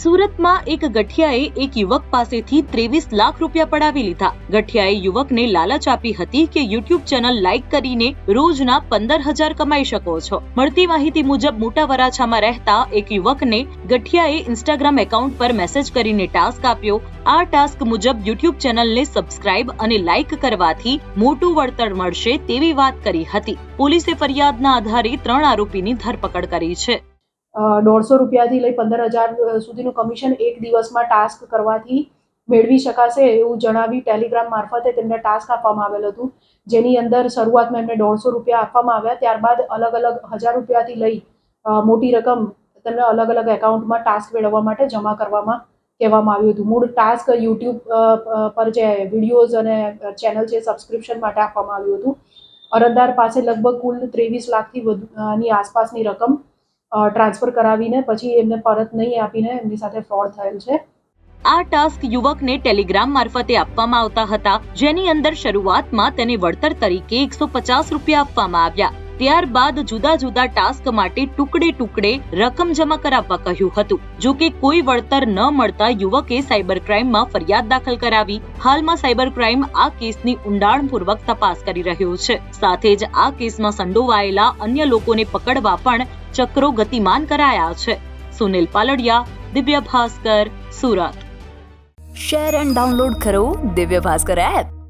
સુરતમાં એક ગઠિયાએ એક યુવક પાસેથી ત્રેવીસ લાખ રૂપિયા પડાવી લીધા. ગઠિયાએ યુવકને લાલચ આપી હતી કે યુટ્યુબ ચેનલ લાઇક કરીને રોજના પંદર હજાર કમાઈ શકો છો. મળતી માહિતી મુજબ મોટા વરાછામાં રહેતા એક યુવકને ગઠિયાએ ઇન્સ્ટાગ્રામ એકાઉન્ટ પર મેસેજ કરીને ટાસ્ક આપ્યો. આ ટાસ્ક મુજબ યુટ્યુબ ચેનલને સબસ્ક્રાઇબ અને લાઇક કરવાથી મોટું વળતર મળશે તેવી વાત કરી હતી. પોલીસે ફરિયાદના આધારે ત્રણ આરોપીની ધરપકડ કરી છે. દોઢસો રૂપિયાથી લઈ પંદર હજાર સુધીનું કમિશન એક દિવસમાં ટાસ્ક કરવાથી મેળવી શકાશે એવું જણાવી ટેલિગ્રામ મારફતે તેમને ટાસ્ક આપવામાં આવેલ હતું. જેની અંદર શરૂઆતમાં એમને દોઢસો રૂપિયા આપવામાં આવ્યા, ત્યારબાદ અલગ અલગ હજાર રૂપિયાથી લઈ મોટી રકમ તેમને અલગ અલગ એકાઉન્ટમાં ટાસ્ક મેળવવા માટે જમા કરવામાં કહેવામાં આવ્યું હતું. મૂળ ટાસ્ક યુટ્યુબ પર જે વિડીયોઝ અને ચેનલ છે સબસ્ક્રિપ્શન માટે આપવામાં આવ્યું હતું. અરજદાર પાસે લગભગ કુલ ત્રેવીસ લાખથી વધુ ની આસપાસની રકમ ટ્રાન્સફર કરાવીને પછી એમને પરત નહીં આપીને એમની સાથે ફ્રોડ થયેલ છે. આ ટાસ્ક યુવકને ટેલિગ્રામ મારફતે આપવામાં આવતા હતા, જેની અંદર શરૂઆતમાં તેને વળતર તરીકે એકસો પચાસ રૂપિયા આપવામાં આવ્યા. ત્યારબાદ જુદા જુદા ટાસ્ક માટે ટુકડે ટુકડે રકમ જમા કરાવવા કહ્યું હતું. જો કે કોઈ વળતર ન મળતા યુવકે સાયબર ક્રાઇમમાં ફરિયાદ દાખલ કરાવી. હાલમાં સાયબર ક્રાઇમ આ કેસની ઊંડાણપૂર્વક તપાસ કરી રહ્યો છે. સાથે જ આ કેસમાં સંડોવાયેલા અન્ય લોકોને પકડવા પણ ચક્રો ગતિમાન કરાયા છે. Sunil Paldiya, Divya Bhaskar, Surat. Share and download કરો દિવ્ય ભાસ્કર એપ.